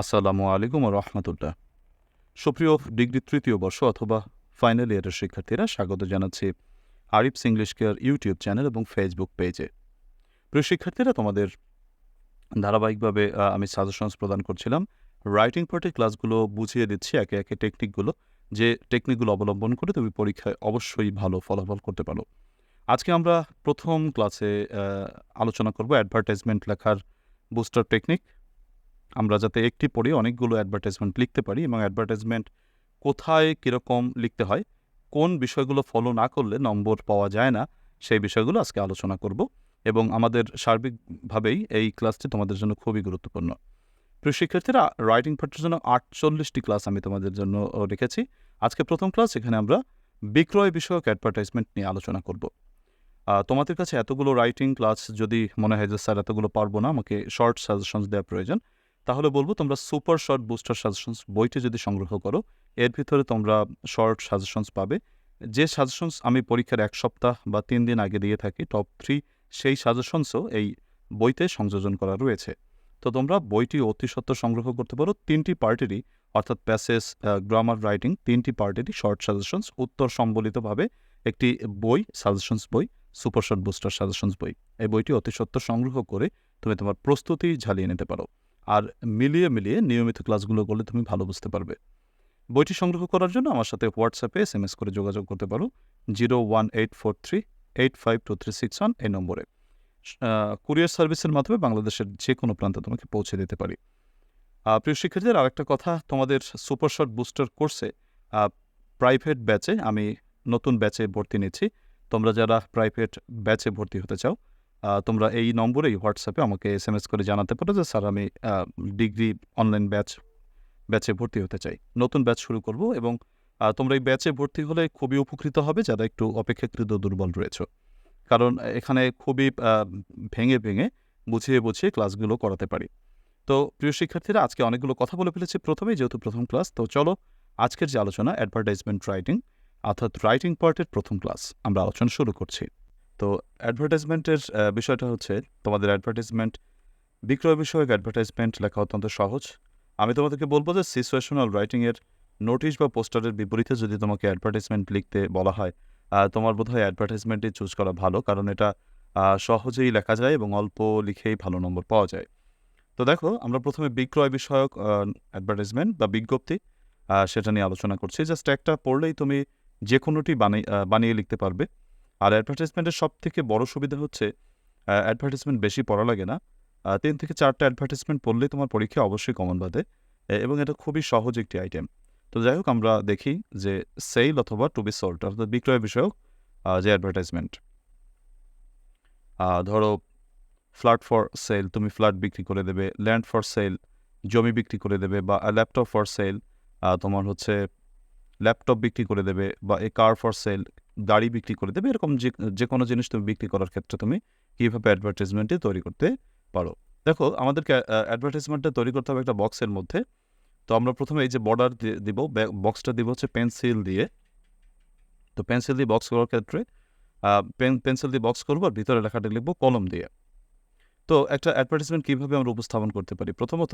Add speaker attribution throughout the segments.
Speaker 1: আসসালামু আলাইকুম রহমতুল্লাহ। সুপ্রিয় ডিগ্রি তৃতীয় বর্ষ অথবা ফাইনাল ইয়ারের শিক্ষার্থীরা স্বাগত জানাচ্ছি Arif's English care YouTube channel এবং ফেসবুক পেজে। প্রিয় শিক্ষার্থীরা, তোমাদের ধারাবাহিকভাবে আমি সাজেশনস প্রদান করছিলাম। রাইটিং পার্টের ক্লাসগুলো বুঝিয়ে দিচ্ছি একে একে টেকনিকগুলো, যে টেকনিকগুলো অবলম্বন করে তুমি পরীক্ষায় অবশ্যই ভালো ফলাফল করতে পারো। আজকে আমরা প্রথম ক্লাসে আলোচনা করব অ্যাডভার্টাইজমেন্ট লেখার বুস্টার টেকনিক। আমরা যাতে একটি পড়ে অনেকগুলো অ্যাডভার্টাইজমেন্ট লিখতে পারি এবং অ্যাডভার্টাইজমেন্ট কোথায়, কীরকম লিখতে হয়, কোন বিষয়গুলো ফলো না করলে নম্বর পাওয়া যায় না, সেই বিষয়গুলো আজকে আলোচনা করব এবং আমাদের সার্বিকভাবেই এই ক্লাসটি তোমাদের জন্য খুবই গুরুত্বপূর্ণ। প্রিয় শিক্ষার্থীরা রাইটিং পার্টের জন্য আটচল্লিশটি ক্লাস আমি তোমাদের জন্য রেখেছি। আজকে প্রথম ক্লাস এখানে আমরা বিক্রয় বিষয়ক অ্যাডভার্টাইজমেন্ট নিয়ে আলোচনা করব। তোমাদের কাছে এতগুলো রাইটিং ক্লাস যদি মনে হয় যে, স্যার, এতগুলো পারব না, আমাকে শর্ট সাজেশনস দেওয়া প্রয়োজন। তাহলে বলব তোমরা সুপার শর্ট বুস্টার সাজেশনস বইটি যদি সংগ্রহ করো, এর ভিতরে তোমরা শর্ট সাজেশনস পাবে। যে সাজেশনস আমি পরীক্ষার এক সপ্তাহ বা তিন দিন আগে দিয়ে থাকি, টপ থ্রি, সেই সাজেশনসও এই বইতে সংযোজন করা রয়েছে। তো তোমরা বইটি অতি সত্ত্বর সংগ্রহ করতে পারো। তিনটি পার্টেরই, অর্থাৎ প্যাসেজ গ্রামার রাইটিং, তিনটি পার্টেরই শর্ট সাজেশনস উত্তর সম্বলিতভাবে একটি বই, সাজেশনস বই, সুপার শর্ট বুস্টার সাজেশনস বই। এই বইটি অতি সত্ত্বর সংগ্রহ করে তুমি তোমার প্রস্তুতি ঝালিয়ে নিতে পারো। আর মিলিয়ে মিলিয়ে নিয়মিত ক্লাসগুলো করলে তুমি ভালো বুঝতে পারবে। বইটি সংগ্রহ করার জন্য আমার সাথে হোয়াটসঅ্যাপে এস এম এস করে যোগাযোগ করতে পারো। Zero one eight four three, eight five two three six one এই নম্বরে। কুরিয়ার সার্ভিসের মাধ্যমে বাংলাদেশের যে কোনো প্রান্তে তোমাকে পৌঁছে দিতে পারি। প্রিয় শিক্ষার্থীদের, আরেকটা কথা, তোমাদের সুপার শর্ট বুস্টার কোর্সে প্রাইভেট ব্যাচে আমি নতুন ব্যাচে ভর্তি নিচ্ছি। তোমরা যারা প্রাইভেট ব্যাচে ভর্তি হতে চাও তোমরা এই নম্বরেই হোয়াটসঅ্যাপে আমাকে এস এম এস করে জানাতে পারো যে, স্যার, আমি ডিগ্রি অনলাইন ব্যাচ, ব্যাচে ভর্তি হতে চাই। নতুন ব্যাচ শুরু করব এবং তোমরা এই ব্যাচে ভর্তি হলে খুবই উপকৃত হবে যারা একটু অপেক্ষাকৃত দুর্বল রয়েছে। কারণ এখানে খুবই ভেঙে ভেঙে বুঝিয়ে বুঝিয়ে ক্লাসগুলো করাতে পারি। তো প্রিয় শিক্ষার্থীরা, আজকে অনেকগুলো কথা বলে ফেলেছি প্রথমেই, যেহেতু প্রথম ক্লাস, তো চলো আজকের যে আলোচনা অ্যাডভার্টাইজমেন্ট রাইটিং অর্থাৎ রাইটিং পার্টের প্রথম ক্লাস, আমরা আলোচনা শুরু করছি। তো অ্যাডভার্টাইজমেন্টের বিষয়টা হচ্ছে তোমাদের অ্যাডভার্টাইজমেন্ট বিক্রয় বিষয়ক অ্যাডভার্টাইজমেন্ট লেখা অত্যন্ত সহজ। আমি তোমাদেরকে বলব যে সিচুয়েশনাল রাইটিংয়ের নোটিশ বা পোস্টারের বিপরীতে যদি তোমাকে অ্যাডভার্টাইজমেন্ট লিখতে বলা হয় তোমার বোধহয় অ্যাডভার্টাইজমেন্টই চুজ করা ভালো, কারণ এটা সহজেই লেখা যায় এবং অল্প লিখেই ভালো নম্বর পাওয়া যায়। তো দেখো, আমরা প্রথমে বিক্রয় বিষয়ক অ্যাডভার্টাইজমেন্ট বা বিজ্ঞপ্তি সেটা নিয়ে আলোচনা করছি। জাস্ট একটা পড়লেই তুমি যে কোনোটি বানিয়ে বানিয়ে লিখতে পারবে। আর অ্যাডভার্টাইজমেন্টের সব থেকে বড় সুবিধা হচ্ছে অ্যাডভার্টাইজমেন্ট বেশি পড়া লাগে না। তিন থেকে চারটা অ্যাডভার্টাইজমেন্ট পড়লে তোমার পরীক্ষা অবশ্যই কমন এ- এবং এটা খুবই সহজ একটি আইটেম তো যাই হোক, আমরা দেখি যে সেল অথবা টু বি সোল্ড অর্থাৎ বিক্রয় বিষয়ক যে অ্যাডভার্টাইজমেন্ট ধরো ফ্ল্যাট ফর সেল তুমি ফ্ল্যাট বিক্রি করে দেবে ল্যান্ড ফর সেল জমি বিক্রি করে দেবে বা ল্যাপটপ ফর সেল তোমার হচ্ছে ল্যাপটপ বিক্রি করে দেবে বা এ কার ফর সেল গাড়ি বিক্রি করে দেবে, এরকম যে যে কোনো জিনিস তুমি বিক্রি করার ক্ষেত্রে তুমি কীভাবে অ্যাডভার্টাইজমেন্টে তৈরি করতে পারো। দেখো, আমাদেরকে অ্যাডভার্টাইজমেন্টটা তৈরি করতে হবে একটা বক্সের মধ্যে। তো আমরা প্রথমে এই যে বর্ডার দিব বক্সটা দিব হচ্ছে পেন্সিল দিয়ে। তো পেন্সিল দিয়ে বক্স করার ক্ষেত্রে পেন পেন্সিল দিয়ে বক্স করব আর ভিতরে লেখাটা লিখব কলম দিয়ে। তো একটা অ্যাডভার্টাইজমেন্ট কীভাবে আমরা উপস্থাপন করতে পারি? প্রথমত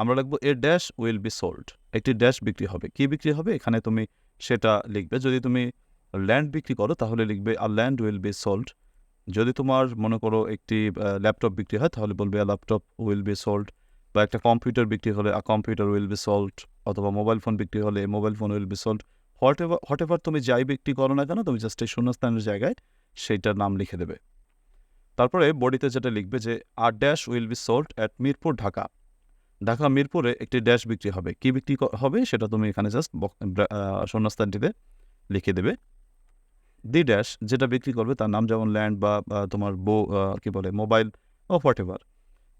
Speaker 1: আমরা লিখব a dash will be sold একটি ড্যাশ বিক্রি হবে। কি বিক্রি হবে? এখানে তুমি সেটা লিখবে। যদি তুমি ল্যান্ড বিক্রি করো, তাহলে লিখবে আর ল্যান্ড উইল বি সোল্ড যদি তোমার মনে করো একটি ল্যাপটপ বিক্রি হয়, তাহলে বলবে a laptop will be sold বা একটা কম্পিউটার বিক্রি হলে a computer will be sold অথবা মোবাইল ফোন বিক্রি হলে mobile phone will be sold whatever whatever তুমি যাই বিক্রি করো না কেন, তুমি জাস্ট এই শূন্যস্থানের জায়গায় সেইটার নাম লিখে দেবে। তারপরে বডিতে যেটা লিখবে যে আর dash will be sold at Mirpur Dhaka Dhaka, মিরপুরে একটি ড্যাশ বিক্রি হবে। কি বিক্রি হবে সেটা তুমি এখানে জাস্ট শূন্যস্থানটিতে লিখে দেবে। দি ড্যাশ যেটা বিক্রি করবে তার নাম যেমন ল্যান্ড বা তোমার বো কি বলে mobile O whatever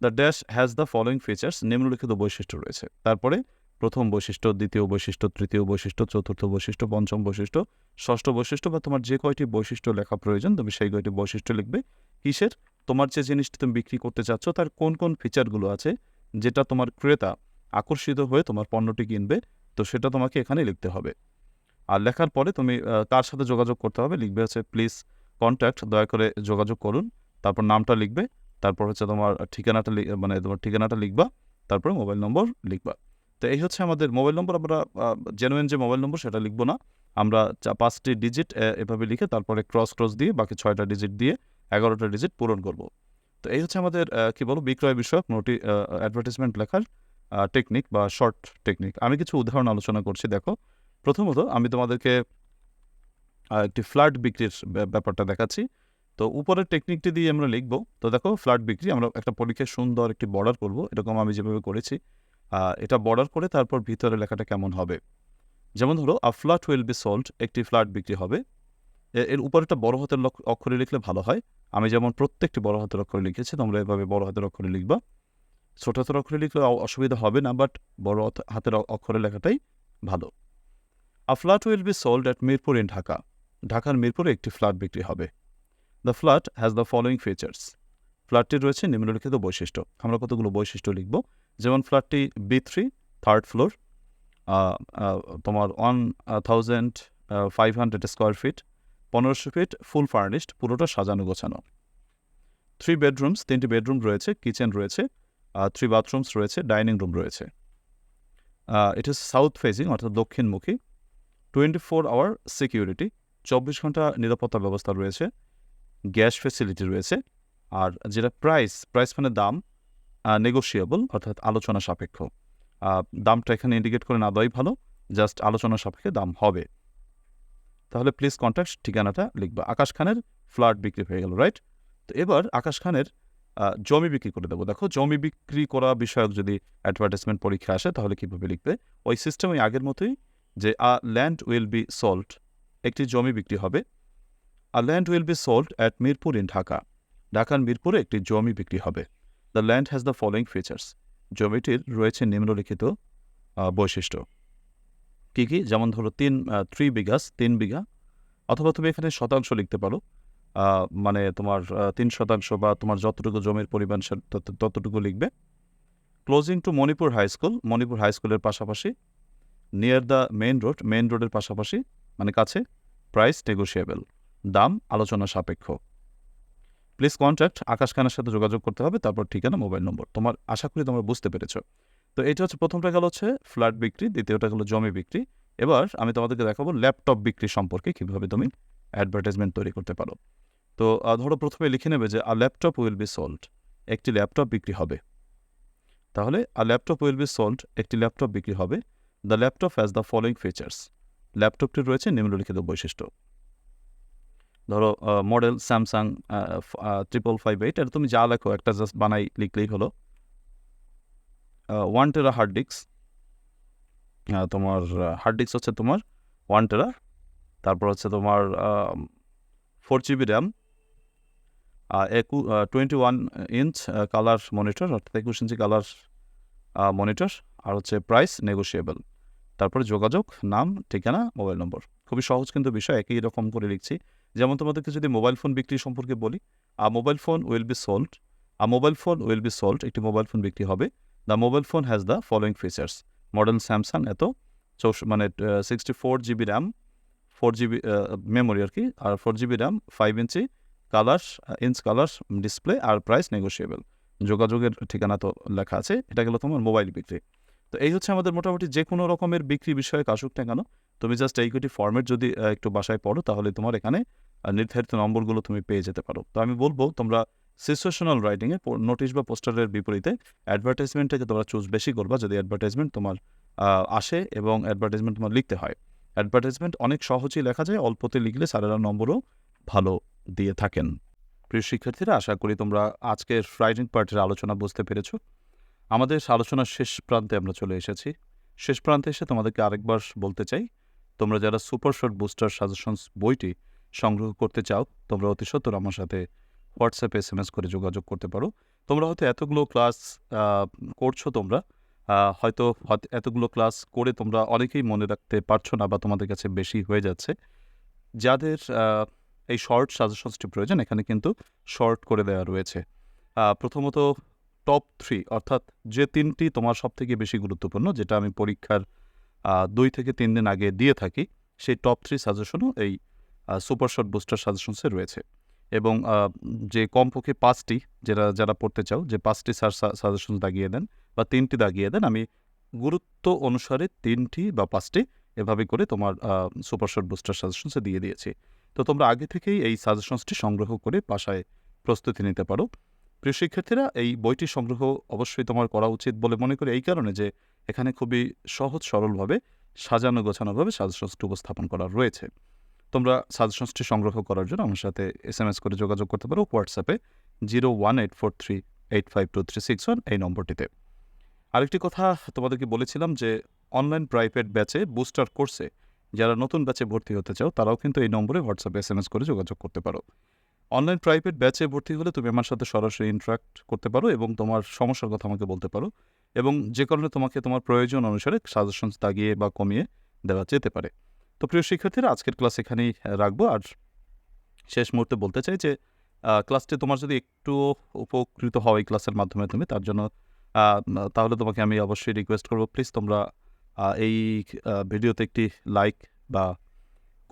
Speaker 1: the dash has the following features নিম্নলিখিত বৈশিষ্ট্য রয়েছে। তারপরে প্রথম বৈশিষ্ট্য, দ্বিতীয় বৈশিষ্ট্য, তৃতীয় বৈশিষ্ট্য, চতুর্থ বৈশিষ্ট্য, পঞ্চম বৈশিষ্ট্য, ষষ্ঠ বৈশিষ্ট্য বা তোমার যে কয়টি বৈশিষ্ট্য লেখা প্রয়োজন, তুমি সেই কয়টি বৈশিষ্ট্য লিখবে। কিসের? তোমার যে জিনিসটি তুমি বিক্রি করতে চাচ্ছ, তার কোন কোন ফিচারগুলো আছে, যেটা তোমার ক্রেতা আকর্ষিত হয়ে তোমার পণ্যটি কিনবে, তো সেটা তোমাকে এখানে লিখতে হবে। আর লেখার পরে তুমি কার সাথে যোগাযোগ করতে হবে। লিখবে হচ্ছে প্লিজ কন্ট্যাক্ট দয়া করে যোগাযোগ করুন। তারপর নামটা লিখবে। তারপর হচ্ছে তোমার ঠিকানাটা মানে তোমার ঠিকানাটা লিখবা। তারপরে মোবাইল নম্বর লিখবা। তো এই হচ্ছে আমাদের মোবাইল নম্বর। আমরা জেনুইন যে মোবাইল নম্বর, সেটা লিখব না। আমরা পাঁচটি ডিজিট এভাবে লিখে তারপরে ক্রস ক্রস দিয়ে বাকি ছয়টা ডিজিট দিয়ে এগারোটা ডিজিট পূরণ করব। তো এই হচ্ছে আমাদের কি বলব, বিক্রয় বিষয়ক নোটি অ্যাডভার্টাইজমেন্ট লেখার টেকনিক বা শর্ট টেকনিক আমি কিছু উদাহরণ আলোচনা করছি, দেখো। প্রথমত আমি তোমাদেরকে একটি ফ্ল্যাট বিক্রির ব্যাপারটা দেখাচ্ছি। তো উপরের টেকনিকটি দিয়ে আমরা লিখব। তো দেখো ফ্ল্যাট বিক্রি, আমরা একটা পরীক্ষায় সুন্দর একটি বর্ডার করব। এরকম আমি যেভাবে করেছি এটা বর্ডার করে তারপর ভিতরে লেখাটা কেমন হবে। যেমন ধরো a flat will be sold একটি ফ্ল্যাট বিক্রি হবে। এর উপরে একটা বড় হাতের অক্ষরে লিখলে ভালো হয়। আমি যেমন প্রত্যেকটি বড় হাতের অক্ষরে লিখেছি, তোমরা এভাবে বড় হাতের অক্ষরে লিখবা। ছোট হাতের অক্ষরে লিখলে অসুবিধা হবে না বাট বড় হাত- হাতের অক্ষরে লেখাটাই ভালো। A flat will be sold at Mirpur in Dhaka ঢাকার মিরপুরে একটি ফ্ল্যাট বিক্রি হবে। The flat has the following features ফ্ল্যাটটি রয়েছে নিম্নলিখিত বৈশিষ্ট্য। আমরা কতগুলো বৈশিষ্ট্য লিখব? যেমন ফ্ল্যাটটি বি থ্রি থার্ড ফ্লোর তোমার one thousand five hundred square feet পনেরোশো ফিট ফুল ফার্নিশড পুরোটা সাজানো গোছানো। থ্রি বেডরুমস তিনটি বেডরুম রয়েছে কিচেন রয়েছে থ্রি বাথরুমস রয়েছে ডাইনিং রুম রয়েছে। ইট ইজ সাউথ ফেসিং অর্থাৎ দক্ষিণমুখী। টোয়েন্টি ফোর আওয়ার সিকিউরিটি, চব্বিশ ঘণ্টা নিরাপত্তা ব্যবস্থা রয়েছে, গ্যাস ফেসিলিটি রয়েছে, আর যেটা প্রাইস প্রাইস মানে দাম নেগোশিয়েবল অর্থাৎ আলোচনা সাপেক্ষ। দামটা এখানে ইন্ডিকেট করে না দেওয়াই ভালো জাস্ট আলোচনা সাপেক্ষে দাম হবে। তাহলে প্লিজ কন্ট্যাক্ট ঠিকানাটা লিখবা। আকাশ খানের ফ্ল্যাট বিক্রি হয়ে গেল রাইট তো এবার আকাশ খানের জমি বিক্রি করে দেবো। দেখো, জমি বিক্রি করা বিষয়ক যদি অ্যাডভার্টাইজমেন্ট পরীক্ষা আসে, তাহলে কীভাবে লিখবে? ওই সিস্টেম আগের মতোই যে a land will be sold একটি জমি বিক্রি হবে। A land will be sold at Mirpur in Dhaka. ঢাকার মিরপুরে একটি জমি বিক্রি হবে। The land has the following features. জমিটির রয়েছে নিম্নলিখিত বৈশিষ্ট্য। কী কী? যেমন ধরো তিন থ্রি বিঘাস তিন বিঘা, অথবা তুমি এখানে শতাংশ লিখতে পারো। মানে তোমার তিন শতাংশ বা তোমার যতটুকু জমির পরিমাণ ততটুকু লিখবে। Closing to Manipur high school Manipur high স্কুলের পাশাপাশি near the main road main রোডের পাশাপাশি মানে কাছে প্রাইস নেগোশিয়েবল দাম আলোচনা সাপেক্ষ। প্লিজ কন্ট্যাক্ট আকাশ খানের সাথে যোগাযোগ করতে হবে, তারপর ঠিকানা মোবাইল নম্বর তোমার, আশা করি তোমরা বুঝতে পেরেছ। তো এটা হচ্ছে প্রথমটা গেল হচ্ছে ফ্ল্যাট বিক্রি, দ্বিতীয়টা গেলো জমি বিক্রি। এবার আমি তোমাদেরকে দেখাবো ল্যাপটপ বিক্রি সম্পর্কে কীভাবে তুমি অ্যাডভার্টাইজমেন্ট তৈরি করতে পারো। তো ধরো প্রথমে লিখে নেবে যে a laptop will be sold একটি ল্যাপটপ বিক্রি হবে। তাহলে a laptop will be sold একটি ল্যাপটপ বিক্রি হবে। The laptop has the following features ল্যাপটপটির রয়েছে নিম্নলিখিত বৈশিষ্ট্য। ধরো model Samsung triple five eight এটা তুমি যা লেখো, একটা জাস্ট বানাই, লিখলেই হলো। ওয়ান টেরা হার্ড ডিস্ক তোমার হার্ড ডিস্ক হচ্ছে তোমার ওয়ান টেরা তারপর হচ্ছে তোমার four GB RAM একু twenty one inch colour monitor অর্থাৎ একুশ ইঞ্চি কালার মনিটর আর হচ্ছে প্রাইস নেগোশিয়েবল তারপরে যোগাযোগ, নাম, ঠিকানা, মোবাইল নম্বর। খুবই সহজ কিন্তু বিষয়, একই রকম করে লিখছি। যেমন তোমাদেরকে যদি মোবাইল ফোন বিক্রি সম্পর্কে বলি, a mobile phone will be sold, a mobile phone will be sold, একটি মোবাইল ফোন বিক্রি হবে। The mobile phone has the following features. Model Samsung এত, চৌষ মানে sixty four GB RAM, four GB memory আর কি, আর four GB RAM, five inch colour, inch colour, display, আর price negotiable যোগাযোগের ঠিকানা তো লেখা আছে, এটা গেলো তোমার মোবাইল বিক্রি। তো এই হচ্ছে আমাদের মোটামুটি যে কোনো রকমের বিক্রি বিষয়ে আসুক না কেন, তুমি জাস্ট এই কটি ফর্মেট যদি একটু বাসায় পড়ো, তাহলে তোমার এখানে নির্ধারিত নম্বরগুলো তুমি পেয়ে যেতে পারো। তো আমি বলব, তোমরা সিচুয়েশনাল রাইটিংয়ে নোটিশ বা পোস্টারের বিপরীতে অ্যাডভার্টাইজমেন্টটাকে তোমরা চুজ বেশি করবা যদি অ্যাডভার্টাইজমেন্ট তোমার আসে এবং অ্যাডভার্টাইজমেন্ট তোমার লিখতে হয়। অ্যাডভার্টাইজমেন্ট অনেক সহজেই লেখা যায়, অল্পতে লিখলে স্যারেরা নম্বরও ভালো দিয়ে থাকেন। প্রিয় শিক্ষার্থীরা, আশা করি তোমরা আজকের রাইটিং পার্টের আলোচনা বুঝতে পেরেছ। আমাদের আলোচনার শেষ প্রান্তে আমরা চলে এসেছি। শেষ প্রান্তে এসে তোমাদেরকে আরেকবার বলতে চাই, তোমরা যারা সুপার শর্ট বুস্টার সাজেশনস বইটি সংগ্রহ করতে চাও, তোমরা অতি সত্তর আমার সাথে হোয়াটসঅ্যাপে এস এম এস করে যোগাযোগ করতে পারো। তোমরা হয়তো এতগুলো ক্লাস করছ তোমরা হয়তো এতগুলো ক্লাস করে তোমরা অনেকেই মনে রাখতে পারছ না বা তোমাদের কাছে বেশি হয়ে যাচ্ছে। যাদের এই শর্ট সাজেশনসটি প্রয়োজন, এখানে কিন্তু শর্ট করে দেওয়া রয়েছে। প্রথমত টপ থ্রি অর্থাৎ যে তিনটি তোমার সব থেকে বেশি গুরুত্বপূর্ণ, যেটা আমি পরীক্ষার দুই থেকে তিন দিন আগে দিয়ে থাকি, সেই টপ থ্রি সাজেশনও এই সুপার শর্ট বুস্টার সাজেশনসে রয়েছে। এবং যে কমপক্ষে পাঁচটি যারা যারা পড়তে চাও, যে পাঁচটি সাজেশন দাগিয়ে দেন বা তিনটি দাগিয়ে দেন, আমি গুরুত্ব অনুসারে তিনটি বা পাঁচটি এভাবে করে তোমার সুপার বুস্টার সাজেশনসে দিয়ে দিয়েছি। তো তোমরা আগে থেকেই এই সাজেশনসটি সংগ্রহ করে বাসায় প্রস্তুতি নিতে পারো। প্রিয় শিক্ষার্থীরা, এই বইটি সংগ্রহ অবশ্যই তোমার করা উচিত বলে মনে করি এই কারণে যে এখানে খুবই সহজ, সরলভাবে সাজানো, গোছানোভাবে সাজেশনসটি উপস্থাপন করা রয়েছে। তোমরা সাজেশনসটি সংগ্রহ করার জন্য আমার সাথে এস এম এস করে যোগাযোগ করতে পারো হোয়াটসঅ্যাপে zero one eight four three eight five two three six one এই নম্বরটিতে। আরেকটি কথা তোমাদেরকে বলেছিলাম যে অনলাইন প্রাইভেট ব্যাচে বুস্টার কোর্সে যারা নতুন ব্যাচে ভর্তি হতে চাও, তারাও কিন্তু এই নম্বরে হোয়াটসঅ্যাপে এস এম এস করে যোগাযোগ করতে পারো। অনলাইন প্রাইভেট ব্যাচে ভর্তি হলে তুমি আমার সাথে সরাসরি ইন্টারাক্ট করতে পারো এবং তোমার সমস্যার কথা আমাকে বলতে পারো এবং যে কারণে তোমাকে তোমার প্রয়োজন অনুসারে সাজেশনস দাগিয়ে বা কমিয়ে দেওয়া যেতে পারে। তো প্রিয় শিক্ষার্থীরা, আজকের ক্লাস এখানেই রাখব। আর শেষ মুহূর্তে বলতে চাই যে ক্লাসটি তোমার যদি একটু উপকৃত হয় ক্লাসের মাধ্যমে তুমি, তার জন্য তাহলে তোমাকে আমি অবশ্যই রিকোয়েস্ট করব। প্লিজ তোমরা এই ভিডিওতে একটি লাইক বা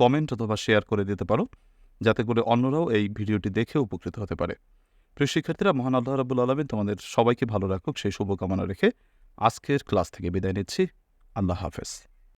Speaker 1: কমেন্ট অথবা শেয়ার করে দিতে পারো। যাতে করে অন্যরাও এই ভিডিওটি দেখে উপকৃত হতে পারে। প্রিয় শিক্ষার্থীরা, মহান আল্লাহ রাবুল আলমিন তোমাদের সবাইকে ভালো রাখুক, সেই শুভকামনা রেখে আজকের ক্লাস থেকে বিদায় নিচ্ছি। আল্লাহ হাফেজ।